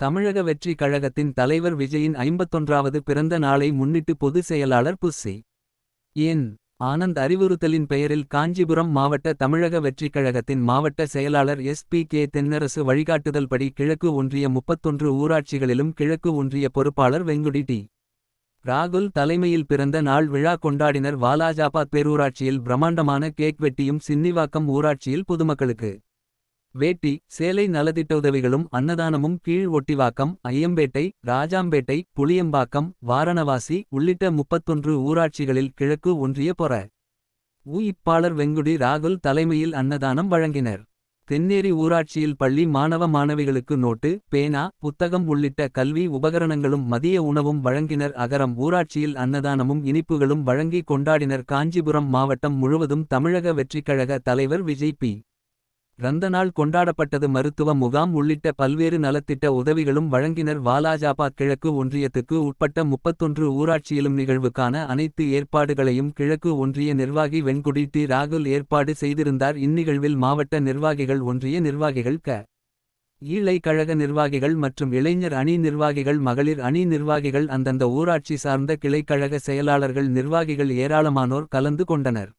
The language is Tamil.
தமிழக வெற்றி கழகத்தின் தலைவர் விஜயின் ஐம்பத்தொன்றாவது பிறந்த நாளை முன்னிட்டு பொதுச் செயலாளர் புஸ்ஸி என். ஆனந்த் அறிவுறுத்தலின் பெயரில் காஞ்சிபுரம் மாவட்ட தமிழக வெற்றிக் கழகத்தின் மாவட்ட செயலாளர் எஸ். பி. கே. தென்னரசு வழிகாட்டுதல்படி கிழக்கு ஒன்றிய முப்பத்தொன்று ஊராட்சிகளிலும் கிழக்கு ஒன்றிய பொறுப்பாளர் வெங்குடி டி. ராகுல் தலைமையில் பிறந்த நாள் விழா கொண்டாடினர் வாலாஜாபாத் பேரூராட்சியில் பிரமாண்டமான கேக் வெட்டியும் சின்னிவாக்கம் ஊராட்சியில் பொதுமக்களுக்கு. வேட்டி சேலை நலத்திட்ட உதவிகளும் அன்னதானமும் கீழ் ஒட்டிவாக்கம் ஐயம்பேட்டை ராஜாம்பேட்டை புளியம்பாக்கம் வாரணவாசி உள்ளிட்ட முப்பத்தொன்று ஊராட்சிகளில் கிழக்கு ஒன்றிய பொற. உ.இப்பாளர் வெங்குடி ராகுல் தலைமையில் அன்னதானம் வழங்கினர். தென்னேரி ஊராட்சியில் பள்ளி மாணவ மாணவிகளுக்கு நோட்டு பேனா புத்தகம் உள்ளிட்ட கல்வி உபகரணங்களும் மதிய உணவும் வழங்கினர் அகரம் ஊராட்சியில் அன்னதானமும் இனிப்புகளும் வழங்கி கொண்டாடினர் காஞ்சிபுரம் மாவட்டம் முழுவதும் தமிழக வெற்றிக்கழக தலைவர் விஜய் பி. ரந்த நாள் கொண்டாடப்பட்டது மருத்துவ முகாம் உள்ளிட்ட பல்வேறு நலத்திட்ட உதவிகளும் வழங்கினர் வாலாஜாபாத் கிழக்கு ஒன்றியத்துக்கு உட்பட்ட முப்பத்தொன்று ஊராட்சியிலும் நிகழ்வுக்கான அனைத்து ஏற்பாடுகளையும் கிழக்கு ஒன்றிய நிர்வாகி வெண்குடி டி ராகுல் ஏற்பாடு செய்திருந்தார் இந்நிகழ்வில் மாவட்ட நிர்வாகிகள் ஒன்றிய நிர்வாகிகள் க. ஈழை கழக நிர்வாகிகள் மற்றும் இளைஞர் அணி நிர்வாகிகள் மகளிர் அணி நிர்வாகிகள் அந்தந்த ஊராட்சி சார்ந்த கிளைக்கழக செயலாளர்கள் நிர்வாகிகள் ஏராளமானோர் கலந்து கொண்டனர்.